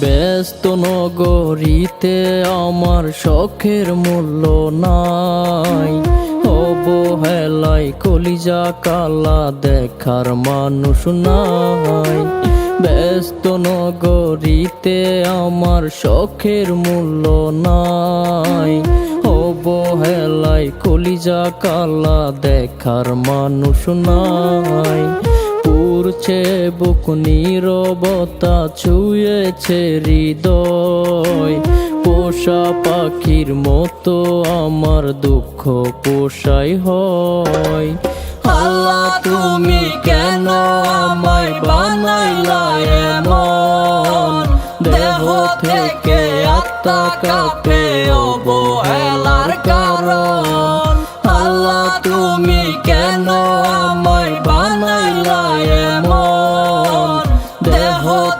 ব্যস্ত নগরীতে আমার শখের মূল্য নাই। অবহেলায় কলিজা কালা দেখার মানুষ নাই। ব্যস্ত নগরীতে আমার শখের মূল্য নাই। অবহেলায় কলিজা কালা দেখার মানুষ নাই। পুরছে বুক নীরবতা ছুঁয়েছে হৃদয়। পোষা পাখির মতো আমার দুঃখ পোষাই হয়। আল্লাহ, তুমি কেন আমায় বানাইলা এমন? দেহ থেকে আত্মা কাঁপে অবহেলার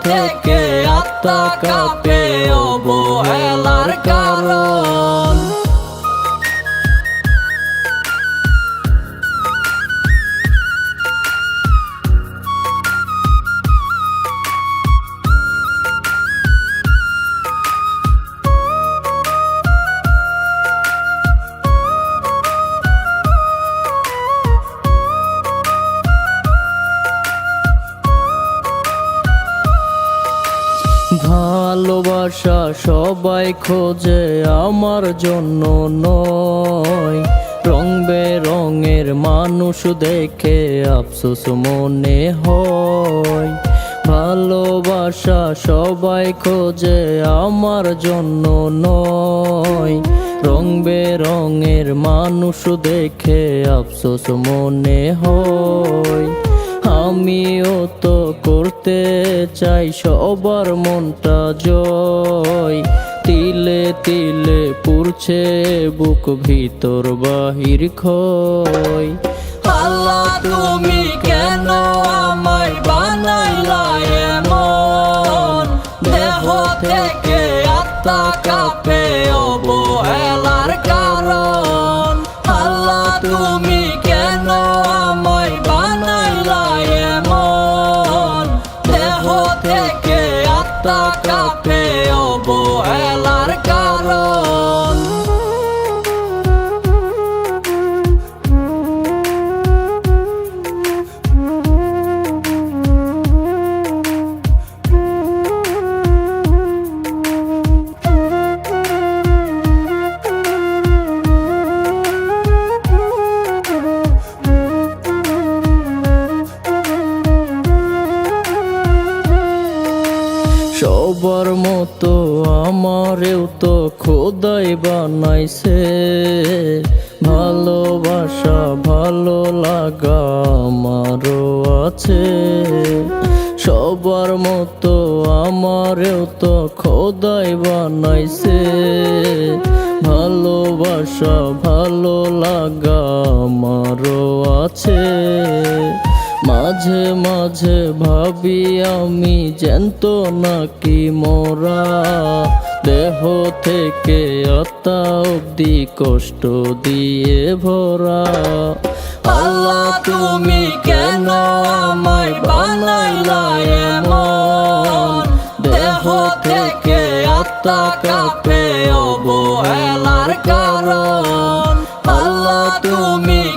থেকে আত্মা কাঁপে অবহেলার ভালোবাসা সবাই খোঁজে আমার জন্য নয়। রং বেরঙের মানুষ দেখে আফসোস মনে হয়। ভালোবাসা সবাই খোঁজে আমার জন্য নয়। রং বেরঙের মানুষ দেখে আফসোস মনে হয়। আমিও তো করতে চাই সবার মনটা জয়। তিলে তিলে পুরছে বুক ভিতর বাহির খয় আল্লাহ, তুমি কেন আমায় বানাইলা এমন? দেহ থেকে আত্মা কাঁপে অবহেলার কারণ। আল্লাহ, তুমি আত্মা সবার মতো আমারেও তো খোদাই বানাইছে। ভালোবাসা ভালো লাগা আমারও আছে। সবার মতো আমারেও তো খোদাই বানাইছে। ভালোবাসা ভালো লাগা আমারও আছে। মাঝে মাঝে ভাবি আমি জ্যান্ত নাকি মোরা। দেহ থেকে আত্মা অব্দি কষ্ট দিয়ে ভরা। আল্লাহ, তুমি কেন আমায় বানাইলা এমন? দেহ থেকে আত্মা কাঁপে অবহেলার কারণ। আল্লাহ, তুমি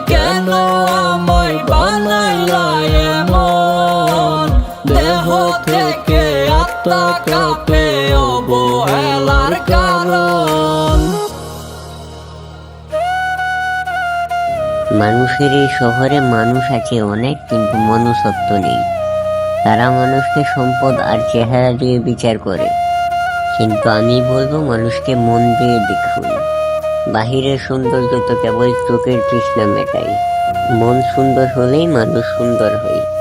মানুষের এই শহরে মানুষ আছে অনেক, কিন্তু মনুষ্যত্ব নেই। তারা মানুষকে সম্পদ আর চেহারা দিয়ে বিচার করে। কিন্তু আমি বলব, মানুষকে মন দিয়ে দেখুন। বাহিরের সৌন্দর্য তো কেবল চোখের তৃষ্ণা মেটায়। মন সুন্দর হলেই মানুষ সুন্দর হয়।